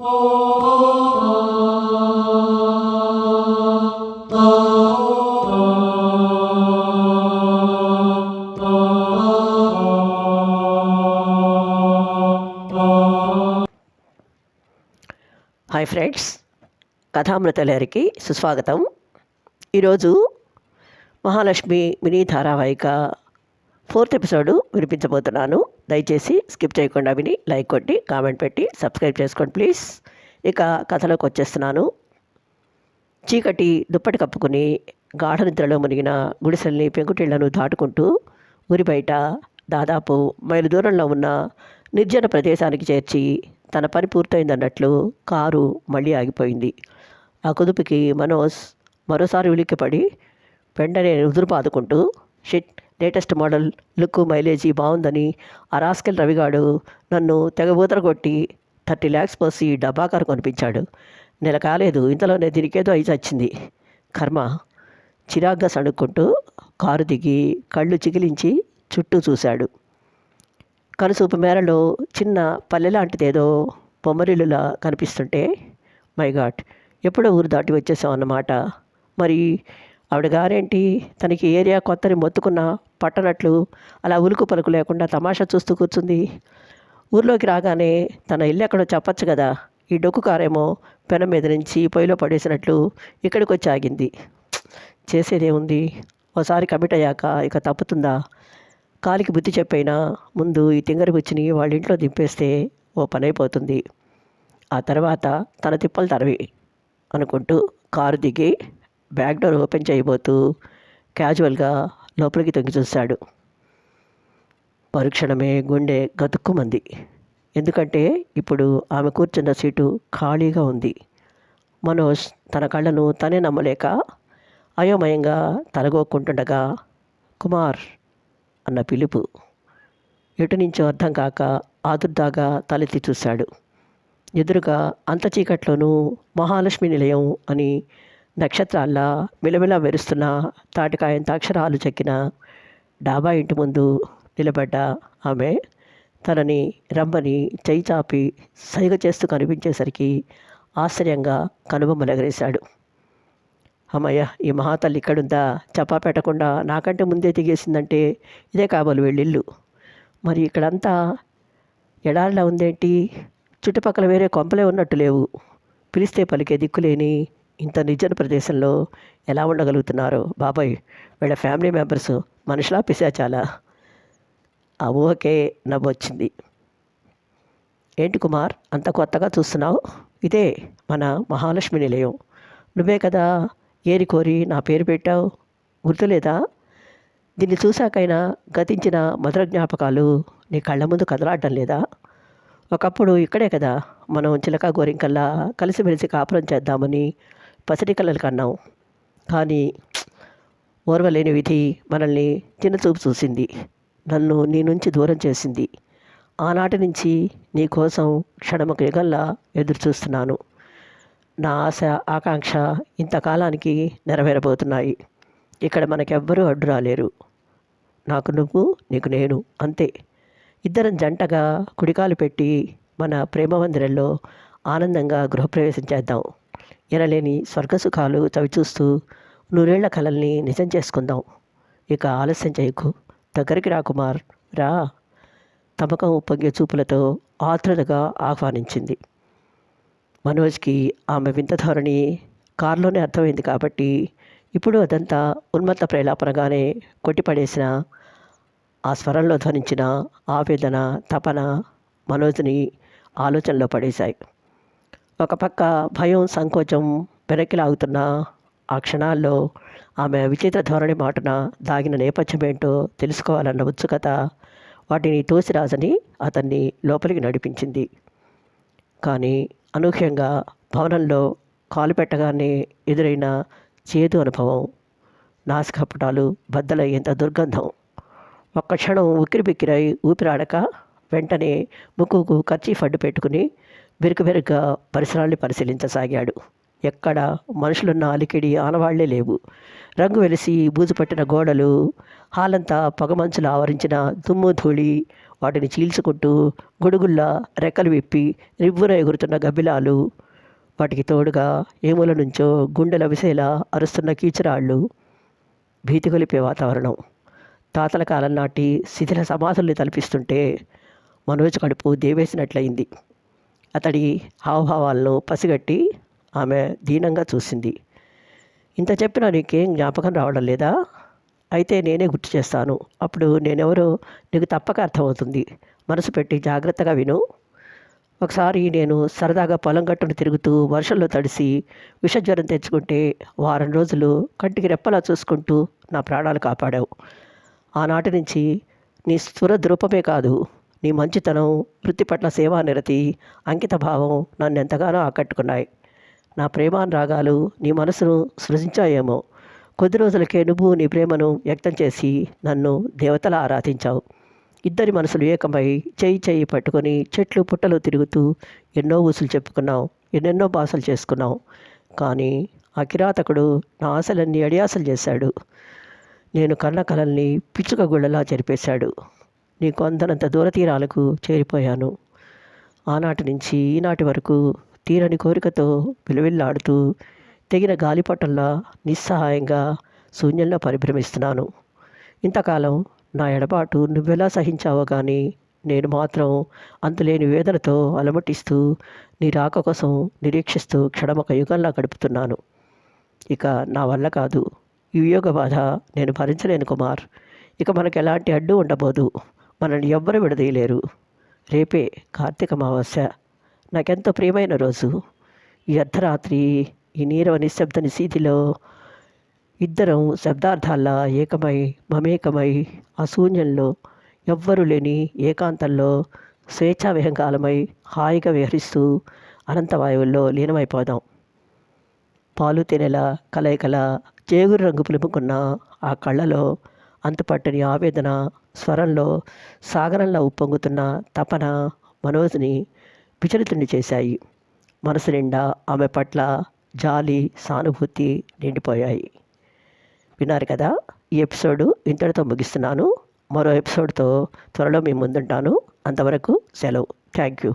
Hi friends కథామృతలేరికి సుస్వాగతం. ఈరోజు మహాలక్ష్మి మినీ ధారావాహిక ఫోర్త్ ఎపిసోడ్ వినిపించబోతున్నాను. దయచేసి స్కిప్ చేయకుండా విని లైక్ కొట్టి కామెంట్ పెట్టి సబ్స్క్రైబ్ చేసుకోండి ప్లీజ్. ఇక కథలోకి వచ్చేస్తున్నాను. చీకటి దుప్పటి కప్పుకుని గాఢ నిద్రలో మునిగిన గుడిసెల్ని పెంకుటిళ్ళను దాటుకుంటూ ఊరి బయట దాదాపు మైలు దూరంలో ఉన్న నిర్జన ప్రదేశానికి చేర్చి తన పని పూర్తయిందన్నట్లు కారు మళ్ళీ ఆగిపోయింది. ఆ కుదుపుకి మనోజ్ మరోసారి ఉలిక్కిపడి వెంటనే ఉదురు పాదుకుంటూ shit latest model look mileage బాగుందని ఆ రాస్కెల్ రవిగాడు నన్ను తెగబూతర కొట్టి థర్టీ ల్యాక్స్ పోసి డబ్బా కారు కొనిపించాడు. నెల కాలేదు ఇంతలోనే దీనికేదో అయి చచ్చింది కర్మ చిరాగ్గా సణుక్కుంటూ కారు దిగి కళ్ళు చిగిలించి చుట్టూ చూశాడు. కనుసూపు మేరలో చిన్న పల్లెలాంటిదేదో బొమ్మరిల్లులా కనిపిస్తుంటే మై గాడ్ ఎప్పుడో ఊరు దాటి వచ్చేసాం అన్నమాట మరి ఆవిడ గారేంటి? తనకి ఏరియా కొత్తని మొత్తుకున్న పట్టనట్లు అలా ఉలుకు పలుకు లేకుండా తమాషా చూస్తూ కూర్చుంది. ఊర్లోకి రాగానే తన ఇల్లు ఎక్కడో చెప్పచ్చు కదా? ఈ డొక్కు కారేమో పెనం మీద నుంచి పొయ్యిలో పడేసినట్లు ఇక్కడికి వచ్చి ఆగింది. చేసేదేముంది? ఓసారి కమిట్ అయ్యాక ఇక తప్పుతుందా? కాలికి బుద్ధి చెప్పైనా ముందు ఈ తింగరి బుచ్చిని వాళ్ళ ఇంట్లో దింపేస్తే ఓ పని అయిపోతుంది ఆ తర్వాత తన తిప్పలు తరవి అనుకుంటూ కారు దిగి బ్యాక్ డోర్ ఓపెన్ చేయబోతూ క్యాజువల్గా లోపలికి తొంగి చూశాడు పరుక్షణమే గుండె గతుక్కుమంది. ఎందుకంటే ఇప్పుడు ఆమె కూర్చున్న సీటు ఖాళీగా ఉంది. మనోజ్ తన కళ్ళను తనే నమ్మలేక అయోమయంగా తలగోక్కుంటుండగా కుమార్ అన్న పిలుపు. ఎటు నుంచో అర్థం కాక ఆదుర్దాగా తలెత్తి చూశాడు ఎదురుగా అంత చీకట్లోనూ మహాలక్ష్మి నిలయం అని నక్షత్రాల్లా మిలమిలా మెరుస్తున్న తాటికాయంత అక్షరాలు చెక్కిన డాబా ఇంటి ముందు నిలబడ్డ ఆమె తనని రమ్మని చేయి చాపి సైగ చేస్తూ కనిపించేసరికి ఆశ్చర్యంగా కనుబొమ్మలెగరేశాడు. అమ్మయ్య ఈ మహాతల్లి ఇక్కడుందా? చపా పెట్టకుండా నాకంటే ముందే దిగేసిందంటే ఇదే కాబోలు వెళ్ళిల్లు. మరి ఇక్కడంతా ఎడారిలా ఉందేంటి? చుట్టుపక్కల వేరే కొంపలే ఉన్నట్టు లేవు. పిలిస్తే పలికే దిక్కులేని ఇంత నిర్జన ప్రదేశంలో ఎలా ఉండగలుగుతున్నారో? బాబాయ్ వీళ్ళ ఫ్యామిలీ మెంబర్స్ మనుషులా పిశాచాలా? ఆ ఊహకే నవ్వొచ్చింది. ఏంటి కుమార్ అంత కొత్తగా చూస్తున్నావు? ఇదే మన మహాలక్ష్మి నిలయం. నువ్వే కదా ఏరి కోరి నా పేరు పెట్టావు? గుర్తులేదా? దీన్ని చూశాకైనా గతించిన మధుర జ్ఞాపకాలు నీ కళ్ళ ముందు కదలాడడం లేదా? ఒకప్పుడు ఇక్కడే కదా మనం చిలక గోరింకల్లా కలిసిమెలిసి కాపురం చేద్దామని పసిరికలలు కన్నాం కానీ ఓర్వలేని విధి మనల్ని చిన్నచూపు చూసింది. నన్ను నీ నుంచి దూరం చేసింది. ఆనాటి నుంచి నీ కోసం క్షణముకు యుగంలా ఎదురు చూస్తున్నాను నా ఆశ ఆకాంక్ష ఇంతకాలానికి నెరవేరబోతున్నాయి. ఇక్కడ మనకెవ్వరూ అడ్డు రాలేరు. నాకు నువ్వు నీకు నేను అంతే. ఇద్దరం జంటగా కుడికాలు పెట్టి మన ప్రేమ మందిరంలో ఆనందంగా గృహప్రవేశం చేద్దాం. ఎనలేని స్వర్గసుఖాలు చవిచూస్తూ నూరేళ్ళ కలల్ని నిజం చేసుకుందాం. ఇక ఆలస్యం చేయకు. దగ్గరికి రా కుమార్. రా. తమకం ఉప్పొంగే చూపులతో ఆత్రుతగా ఆహ్వానించింది. మనోజ్కి ఆమె వింత ధోరణి కారులోనే అర్థమైంది కాబట్టి ఇప్పుడు అదంతా ఉన్మత్త ప్రేలాపనగానే కొట్టిపడేసిన ఆ స్వరంలో ధ్వనించిన ఆవేదన తపన మనోజ్ని ఆలోచనలో పడేశాయి. ఒక పక్క భయం సంకోచం వెనక్కి లాగుతున్న ఆ క్షణాల్లో ఆమె విచిత్ర ధోరణి మాటున దాగిన నేపథ్యమేంటో తెలుసుకోవాలన్న ఉత్సుకత వాటిని తోసిరాజని అతన్ని లోపలికి నడిపించింది. కానీ అనూహ్యంగా భవనంలో కాలు పెట్టగానే ఎదురైన చేదు అనుభవం నాసికపుటాలు బద్దలయ్యేంత దుర్గంధం. ఒక్క క్షణం ఉక్కిరిబిక్కిరై ఊపిరాడక వెంటనే ముక్కుకు కర్చీఫ్ అడ్డు పెట్టుకుని బెరుకు బెరుగ్గా పరిసరాల్ని పరిశీలించసాగాడు. ఎక్కడ మనుషులున్న అలికిడి ఆనవాళ్ళే లేవు. రంగు వెలిసి బూజు పట్టిన గోడలు హాలంతా పొగమంచులు ఆవరించిన దుమ్ము ధూళి వాటిని చీల్చుకుంటూ గొడుగుల్లా రెక్కలు విప్పి రివ్వున ఎగురుతున్న గబ్బిలాలు వాటికి తోడుగా ఏముల నుంచో గుండెల విసేలా అరుస్తున్న కీచురాళ్ళు భీతి కొలిపే వాతావరణం. తాతల కాలం నాటి శిథిల సమాధుల్ని తలపిస్తుంటే మనోజ్ కడుపు దేవేసినట్లయింది. అతడి హావభావాల్లో పసిగట్టి ఆమె దీనంగా చూసింది. ఇంత చెప్పినా నీకేం జ్ఞాపకం రావడం లేదా? అయితే నేనే గుర్తు చేస్తాను. అప్పుడు నేనెవరో నీకు తప్పక అర్థమవుతుంది. మనసు పెట్టి జాగ్రత్తగా విను. ఒకసారి నేను సరదాగా పొలం గట్టును తిరుగుతూ వర్షంలో తడిసి విషజ్వరం తెచ్చుకుంటే వారం రోజులు కంటికి రెప్పలా చూసుకుంటూ నా ప్రాణాలు కాపాడావు. ఆనాటి నుంచి నీ స్థుర ద్రూపమే కాదు. నీ మంచితనం వృత్తి పట్ల సేవానిరతి అంకిత భావం నన్ను ఎంతగానో ఆకట్టుకున్నాయి. నా ప్రేమానురాగాలు నీ మనసును సృజించాయేమో. కొద్ది రోజులకే నువ్వు నీ ప్రేమను వ్యక్తం చేసి నన్ను దేవతల ఆరాధించావు. ఇద్దరి మనసులు ఏకమై చేయి చేయి పట్టుకొని చెట్లు పుట్టలు తిరుగుతూ ఎన్నో ఊసులు చెప్పుకున్నాం ఎన్నెన్నో బాసలు చేసుకున్నాం కానీ ఆ కిరాతకుడు నా ఆశలన్నీ అడియాసలు చేశాడు. నేను కన్న కలల్ని పిచ్చుక గుళ్ళలా చెరిపేశాడు నీ కొందనంత దూరతీరాలకు చేరిపోయాను. ఆనాటి నుంచి ఈనాటి వరకు తీరని కోరికతో విలువిల్లాడుతూ తెగిన గాలిపటంలా నిస్సహాయంగా శూన్యంలో పరిభ్రమిస్తున్నాను. ఇంతకాలం నా ఎడబాటు నువ్వెలా సహించావో కానీ నేను మాత్రం అంతులేని వేదనతో అలమటిస్తూ నీ రాక కోసం నిరీక్షిస్తూ క్షణమొక యుగంలా గడుపుతున్నాను. ఇక నా వల్ల కాదు. ఈ యోగ బాధ నేను భరించలేను కుమార్. ఇక మనకు ఎలాంటి అడ్డు ఉండబోదు. మనల్ని ఎవ్వరు విడదీయలేరు. రేపే కార్తీక అమావాస్య. నాకెంతో ప్రియమైన రోజు. ఈ అర్ధరాత్రి ఈ నీరవ నిశ్శబ్ద నిశీతిలో ఇద్దరం శబ్దార్థాల్లా ఏకమై మమేకమై ఆ శూన్యంలో ఎవ్వరూ లేని ఏకాంతంలో స్వేచ్ఛా విహంకాలమై హాయిగా విహరిస్తూ అనంతవాయువుల్లో లీనమైపోదాం. పాలు తినేల కలయికల చేగురు రంగు పులుముకున్న ఆ కళ్ళలో అంతుపట్టని ఆవేదన స్వరంలో సాగరంలో ఉప్పొంగుతున్న తపన మనోజ్ని విచలితుని చేశాయి. మనసు నిండా ఆమె పట్ల జాలి సానుభూతి నిండిపోయాయి. విన్నారు కదా ఈ ఎపిసోడు ఇంతటితో ముగిస్తున్నాను. మరో ఎపిసోడ్తో త్వరలో మీ ముందుంటాను. అంతవరకు సెలవు. Thank you.